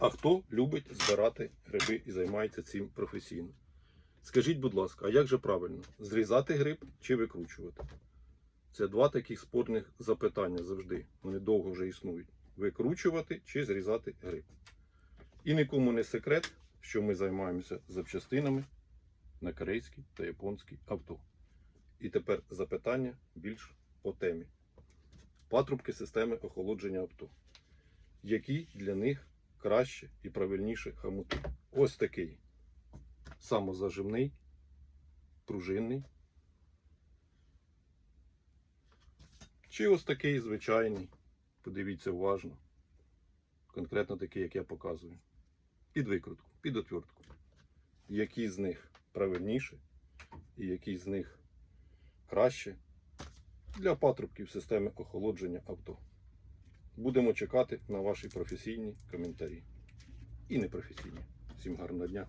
А хто любить збирати гриби і займається цим професійно? Скажіть, будь ласка, а як же правильно? Зрізати гриб чи викручувати? Це два таких спорних запитання завжди. Вони довго вже існують. Викручувати чи зрізати гриб. І нікому не секрет, що ми займаємося запчастинами на корейські та японські авто. І тепер запитання більш по темі. Патрубки системи охолодження авто. Які для них краще і правильніше хамути? Ось такий самозажимний, пружинний. Чи ось такий звичайний, подивіться уважно, конкретно такий, як я показую, під викрутку, під отвертку. Які з них правильніше і які з них краще для патрубків системи охолодження авто. Будемо чекати на ваші професійні коментарі і непрофесійні. Всім гарного дня!